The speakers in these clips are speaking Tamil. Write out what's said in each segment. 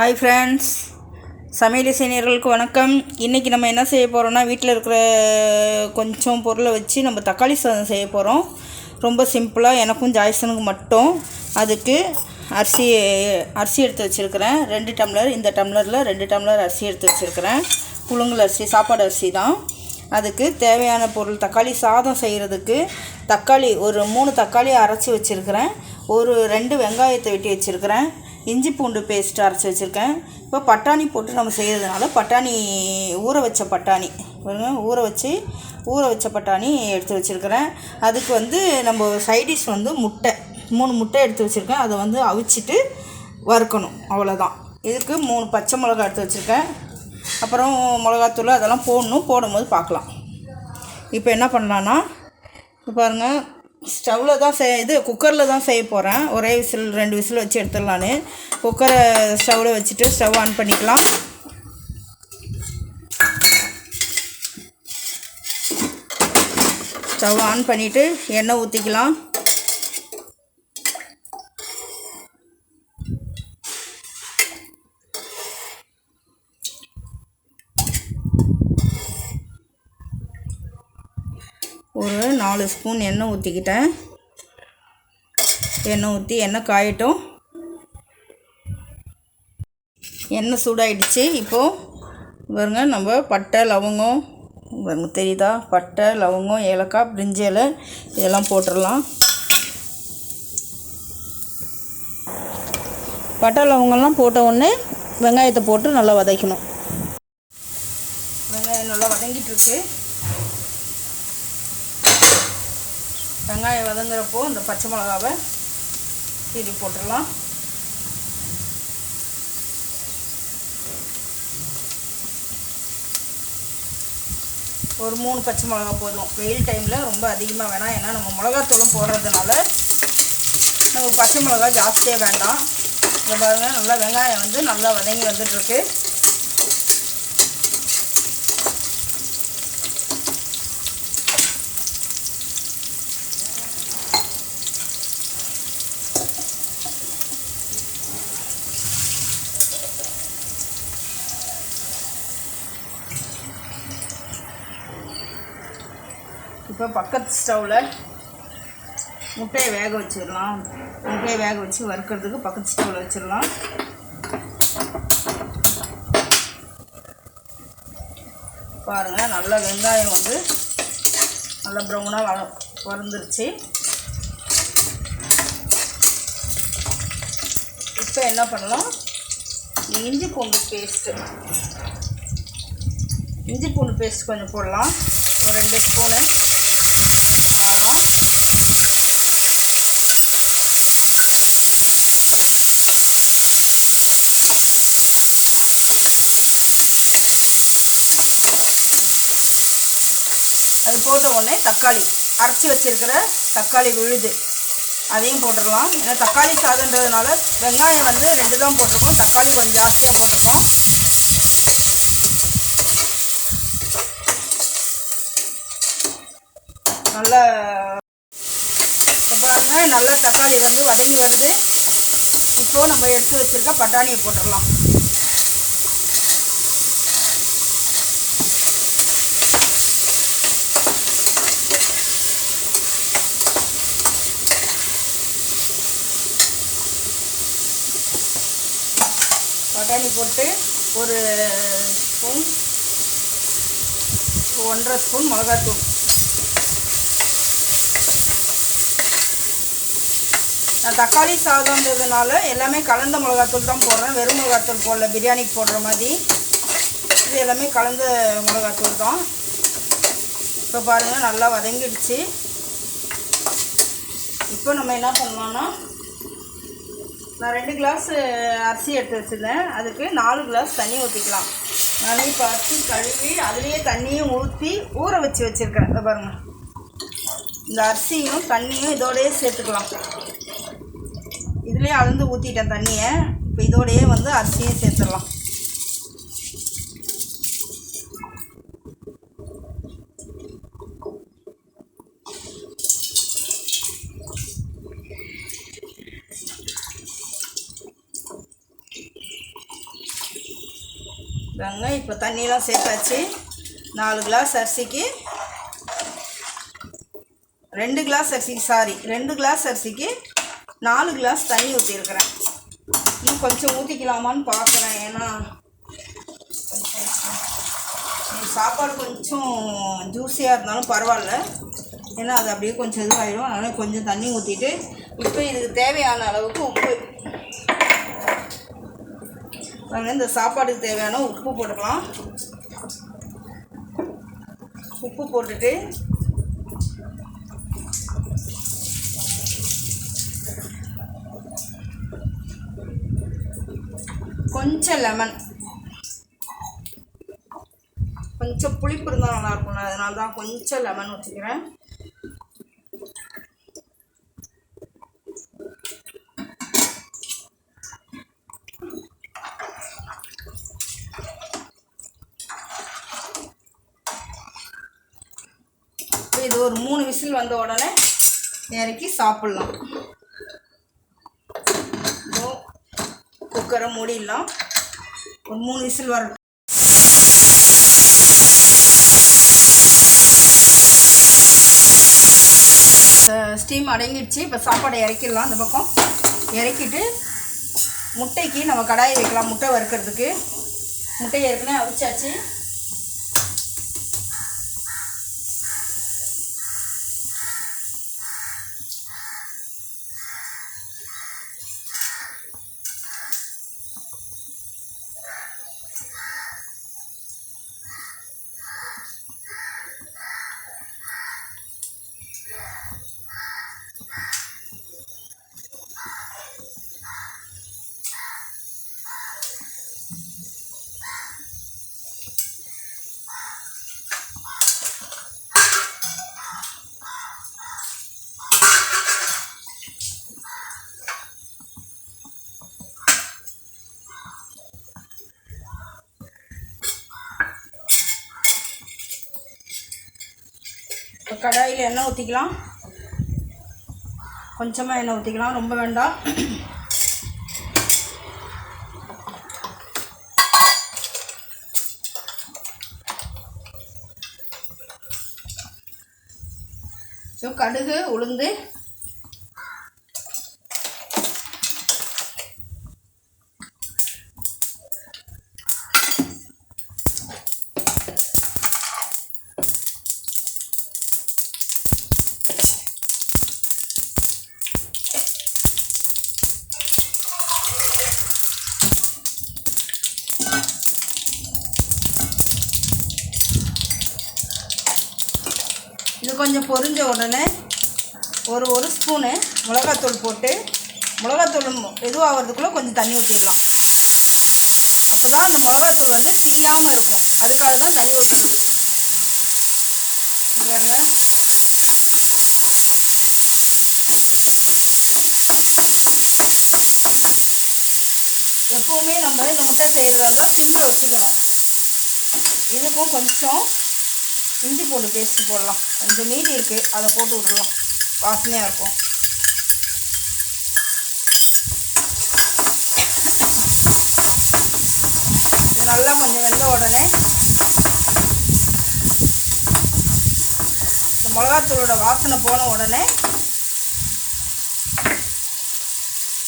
ஹாய் ஃப்ரெண்ட்ஸ் சமையல் இசைஞர்களுக்கு வணக்கம். இன்றைக்கி நம்ம என்ன செய்ய போகிறோம்னா வீட்டில் இருக்கிற கொஞ்சம் பொருளை வச்சு நம்ம தக்காளி சாதம் செய்ய போகிறோம் ரொம்ப சிம்பிளாக எனக்கும் ஜாய்சனுக்கு மட்டும் அதுக்கு அரிசி அரிசி எடுத்து வச்சுருக்கிறேன். ரெண்டு டம்ளர் இந்த டம்ளரில் ரெண்டு டம்ளர் அரிசி எடுத்து வச்சுருக்கிறேன். புழுங்கல் அரிசி சாப்பாடு அரிசி தான். அதுக்கு தேவையான பொருள் தக்காளி சாதம் செய்கிறதுக்கு தக்காளி ஒரு மூணு தக்காளி அரைச்சி வச்சுருக்கிறேன். ஒரு ரெண்டு வெங்காயத்தை வெட்டி வச்சுருக்கிறேன். இஞ்சி பூண்டு பேஸ்ட் அரைச்சி வச்சுருக்கேன். இப்போ பட்டாணி போட்டு நம்ம செய்கிறதுனால பட்டாணி ஊற வச்ச பட்டாணி. ஊற வச்சு ஊற வச்ச பட்டாணி எடுத்து வச்சுருக்கிறேன். அதுக்கு வந்து நம்ம சைடிஷ் வந்து முட்டை. மூணு முட்டை எடுத்து வச்சுருக்கேன். அதை வந்து அவிச்சிட்டு வறுக்கணும். அவ்வளோதான் இதுக்கு மூணு பச்சை மிளகா எடுத்து வச்சுருக்கேன். அப்புறம் மிளகாத்தூள் அதெல்லாம் போடணும். போடும்போது பார்க்கலாம். இப்போ என்ன பண்ணலான்னா இப்போ பாருங்கள் ஸ்டவ்வில் தான் செய் இது குக்கரில் தான் செய்ய போகிறேன் ஒரே விசில் ரெண்டு விசில் வச்சு எடுத்துடலான்னு. குக்கரை ஸ்டவ்வில் வச்சுட்டு ஸ்டவ் ஆன் பண்ணிக்கலாம். ஸ்டவ் ஆன் பண்ணிவிட்டு எண்ணெய் ஊற்றிக்கலாம் ஒரு நாலு ஸ்பூன் எண்ணெய் ஊற்றிக்கிட்டேன் எண்ணெய் ஊற்றி எண்ணெய் காயட்டும். எண்ணெய் சூடாயிடுச்சு. இப்போது பாருங்க நம்ம பட்டை லவங்கம். பாருங்க தெரியுதா? பட்டை லவங்கம் ஏலக்காய் பிரிஞ்சி இலை இதெல்லாம் போட்டுடலாம். பட்டை லவங்கம்லாம் போட்ட உடனே வெங்காயத்தை போட்டு நல்லா வதக்கணும். வெங்காயம் நல்லா வதங்கிட்டு இருக்கு. வெங்காயம் வதங்குறப்போ இந்த பச்சை மிளகாவை கீறி போட்டுடலாம். ஒரு மூணு பச்சை மிளகா போதும். வெயில் டைமில் ரொம்ப அதிகமாக வேணாம் ஏன்னா நம்ம மிளகாத்தூளும் போடுறதுனால நமக்கு பச்சை மிளகா ஜாஸ்தியாக வேண்டாம். இந்த பாருங்கள் நல்லா வெங்காயம் வந்து நல்லா வதங்கி வந்துட்டுருக்கு. இப்போ பக்கத்து ஸ்டவ்வில் முட்டையை வேக வச்சிடலாம். முட்டையை வேக வச்சு வறுக்கிறதுக்கு பக்கத்து ஸ்டவ்வில் வச்சிடலாம். பாருங்கள் நல்லா வெங்காயம் வந்து நல்லா ப்ரௌனாக வ வறுந்துருச்சு இப்போ என்ன பண்ணலாம்? இஞ்சி பூண்டு பேஸ்ட்டு இஞ்சி பூண்டு பேஸ்ட் கொஞ்சம் போடலாம். ஒரு ரெண்டு ஸ்பூனு அது போட்ட உடனே தக்காளி. அரைச்சி வச்சிருக்கிற தக்காளி விழுது. அதையும் போட்டுடலாம். ஏன்னா தக்காளி சாதன்றதுனால வெங்காயம் வந்து ரெண்டு தான் போட்டிருக்கோம். தக்காளி கொஞ்சம் ஜாஸ்தியாக போட்டிருக்கோம். நல்லா இப்போ பாருங்க நல்லா தக்காளி வந்து வதங்கி வருது. இப்போ நம்ம எடுத்து வச்சுருக்க பட்டாணியை போட்டுடலாம். போட்டு ஒரு ஸ்பூன் ஒன்றரை ஸ்பூன் மிளகாத்தூள். நான் தக்காளி சாதம்ன்றதுனால எல்லாமே கலந்த மிளகாத்தூள் தான் போடுறேன். வெறும் மிளகாத்தூள் போடல பிரியாணிக்கு போடுற மாதிரி. இது எல்லாமே கலந்த மிளகாத்தூள் தான். இப்போ பாருங்கள் நல்லா வதங்கிடுச்சு. இப்போ நம்ம என்ன பண்ணலாம்னா நான் ரெண்டு கிளாஸ் அரிசி எடுத்து வச்சுருந்தேன். அதுக்கு நாலு கிளாஸ் தண்ணி ஊற்றிக்கலாம் நான் இப்போ அரிசி கழுவி அதுலேயே தண்ணியும் ஊற்றி ஊற வச்சு வச்சுருக்கிறேன். இதை பாருங்கள் இந்த அரிசியும் தண்ணியும் இதோடையே சேர்த்துக்கலாம். இதுலேயே அளந்து ஊற்றிட்டேன் தண்ணியை. இப்போ இதோடையே வந்து அரிசியும் சேர்த்துடலாம். பாருங்க இப்போ தண்ணியெலாம் சேர்த்தாச்சு. நாலு கிளாஸ் அரிசிக்கு ரெண்டு கிளாஸ் அரிசிக்கு சாரி ரெண்டு கிளாஸ் அரிசிக்கு நாலு கிளாஸ் தண்ணி ஊற்றிருக்கிறேன் இன்னும் கொஞ்சம் ஊற்றிக்கலாமான்னு பார்க்குறேன் ஏன்னா சாப்பாடு கொஞ்சம் ஜூஸியாக இருந்தாலும் பரவாயில்ல. ஏன்னா அது அப்படியே கொஞ்சம் இதுவாகிடும் அதனால் கொஞ்சம் தண்ணி ஊற்றிட்டு இப்போ இதுக்கு தேவையான அளவுக்கு உப்பு பாருங்கள் இந்த சாப்பாடுக்கு தேவையான உப்பு போட்டுக்கலாம். உப்பு போட்டுட்டு கொஞ்சம் லெமன் கொஞ்சம் புளிப்பு இருந்தால் நல்லாயிருக்கும் அதனால தான் கொஞ்சம் லெமன் வச்சுக்கிறேன். இது ஒரு மூணு விசில் வந்த உடனே இறக்கி சாப்பிட்லாம். குக்கரை மூடிடலாம். ஒரு மூணு விசில் வர ஸ்டீம் அடங்கிடுச்சு. இப்போ சாப்பாடை இறக்கிடலாம் அந்த பக்கம். இறக்கிட்டு முட்டைக்கு நம்ம கடாயை வைக்கலாம் முட்டை வறுக்கிறதுக்கு. முட்டையை ஏற்கனவே அவிச்சாச்சு. இப்போ கடாயில் எண்ணெய் ஊற்றிக்கலாம். கொஞ்சமாக எண்ணெய் ஊற்றிக்கலாம். ரொம்ப வேண்டாம். ஸோ கடுகு உளுந்து கொஞ்சம் பொரிஞ்ச உடனே ஒரு ஒரு ஸ்பூனு மிளகாத்தூள் போட்டு மிளகாத்தூள் இதுவாகிறதுக்குள்ளே கொஞ்சம் தண்ணி ஊற்றிடலாம் அப்போ தான் அந்த மிளகாத்தூள் வந்து தீயாமல் இருக்கும். அதுக்காக தான் தண்ணி ஊற்றுறது பாருங்க. எப்போவுமே நம்ம இந்த முட்டை செய்கிறதா இருந்தால் சிம்மில் வச்சுக்கணும். இதுக்கும் கொஞ்சம் இஞ்சி பூண்டு பேஸ்ட்டு போடலாம். கொஞ்சம் மீதி இருக்குது அதை போட்டு விட்றலாம் வாசனையாக இருக்கும். இது நல்லா கொஞ்சம் வெந்த உடனே இந்த மிளகாத்தூளோட வாசனை போன உடனே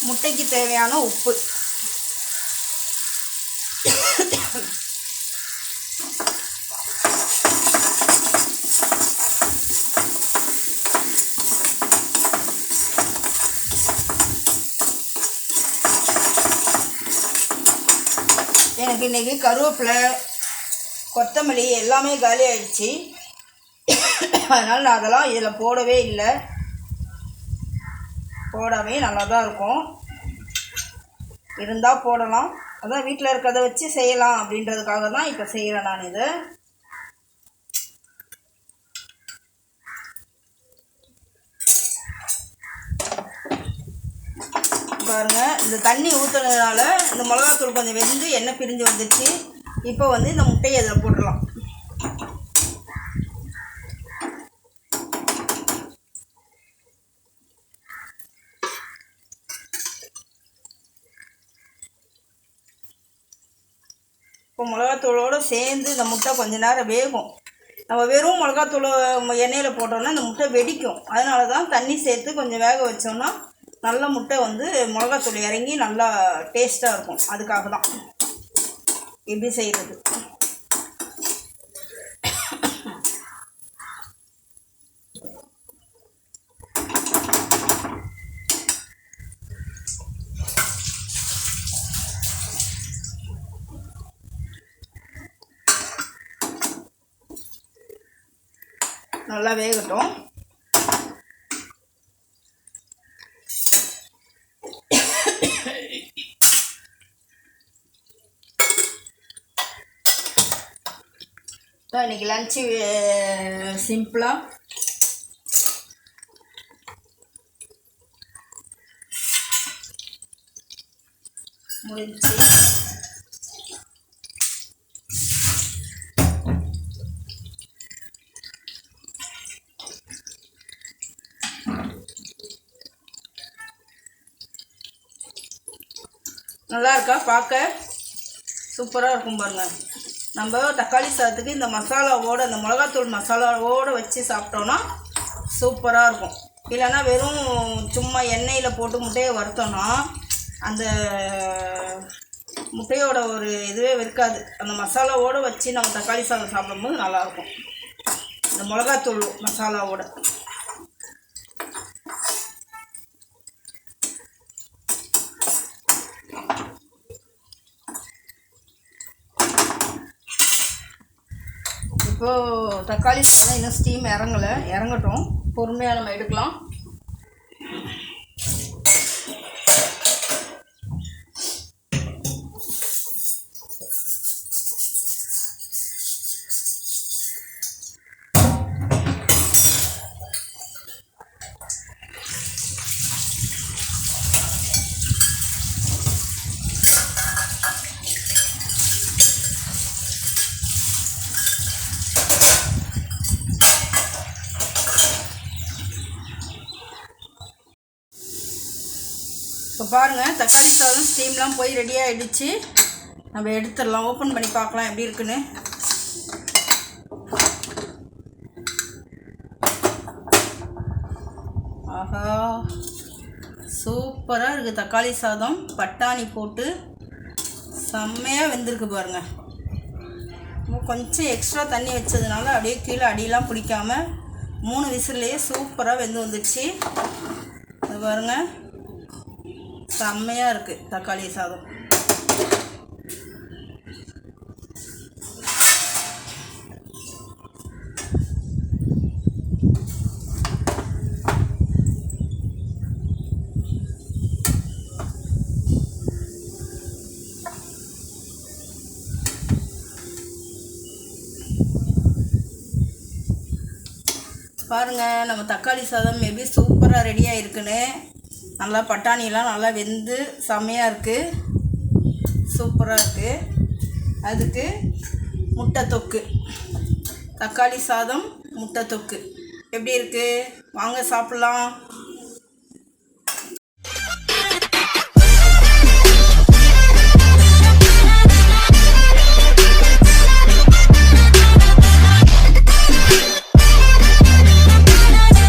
முட்டைக்கு தேவையான உப்பு. எனக்கு இன்றைக்கி கருவேப்பிலை கொத்தமல்லி எல்லாமே காலி ஆயிடுச்சு. அதனால் நான் அதெல்லாம் இதில் போடவே இல்லை. போடாமே நல்லா தான் இருக்கும். இருந்தால் போடலாம். அதான் வீட்டில் இருக்கிறத வச்சு செய்யலாம் அப்படின்றதுக்காக தான் இப்போ செய்கிறேன் நான் இதை. பாருங்கள் இந்த தண்ணி ஊற்றுனதுனால இந்த மிளகாத்தூள் கொஞ்சம் வெந்து எண்ணெய் பிரிஞ்சு வந்துடுச்சு இப்போ வந்து இந்த முட்டையை அதில் போட்டுடலாம். இப்போ மிளகாத்தூளோடு சேர்ந்து இந்த முட்டை கொஞ்ச நேரம் வேகும். நம்ம வெறும் மிளகாத்தூள் எண்ணெயில் போட்டோம்னா இந்த முட்டை வெடிக்கும். அதனால தான் தண்ணி சேர்த்து கொஞ்சம் வேக வச்சோம்னா நல்ல முட்டை வந்து மிளகாத்தூள் இறங்கி நல்லா டேஸ்ட்டாக இருக்கும். அதுக்காக தான் எப்படி செய்கிறது நல்லா வேகட்டும். இன்னைக்கு லஞ்சு சிம்பிளாக முடிஞ்சு நல்லா இருக்கா பார்க்க? சூப்பராக இருக்கும் பாருங்க. நம்ம தக்காளி சாதத்துக்கு இந்த மசாலாவோடு அந்த மிளகாத்தூள் மசாலாவோடு வச்சு சாப்பிட்டோன்னா சூப்பராக இருக்கும். இல்லைன்னா வெறும் சும்மா எண்ணெயில் போட்டு முட்டையை வறுத்தோன்னா அந்த முட்டையோட ஒரு இதுவே இருக்காது அந்த மசாலாவோடு வச்சு நம்ம தக்காளி சாதம் சாப்பிடும்போது நல்லாயிருக்கும் இந்த மிளகாத்தூள் மசாலாவோட. இப்போது தக்காளி சாதம் இன்னும் ஸ்டீம் இறங்கலை. இறங்கட்டும். பொறுமையாக நம்ம எடுக்கலாம். பாருங்கள் தக்காளி சாதம் ஸ்டீம்லாம் போய் ரெடி ஆகிடுச்சு நம்ம எடுத்துடலாம் ஓப்பன் பண்ணி பார்க்கலாம் எப்படி இருக்குன்னு. ஆஹா சூப்பராக இருக்குது தக்காளி சாதம். பட்டாணி போட்டு செம்மையாக வெந்திருக்கு பாருங்கள் கொஞ்சம் எக்ஸ்ட்ரா தண்ணி வச்சதுனால அப்படியே கீழே அடியெலாம் பிடிக்காமல் மூணு விசிலையே சூப்பராக வெந்து வந்துடுச்சு. பாருங்கள் செம்மையாக இருக்குது தக்காளி சாதம். பாருங்கள் நம்ம தக்காளி சாதம் எப்படி சூப்பராக ரெடியாக இருக்குன்னு நல்லா பட்டாணியெலாம் நல்லா வெந்து செம்மையாக இருக்குது சூப்பராக இருக்குது அதுக்கு முட்டை தொக்கு. தக்காளி சாதம் முட்டை தொக்கு. எப்படி இருக்குது வாங்க சாப்பிட்லாம்.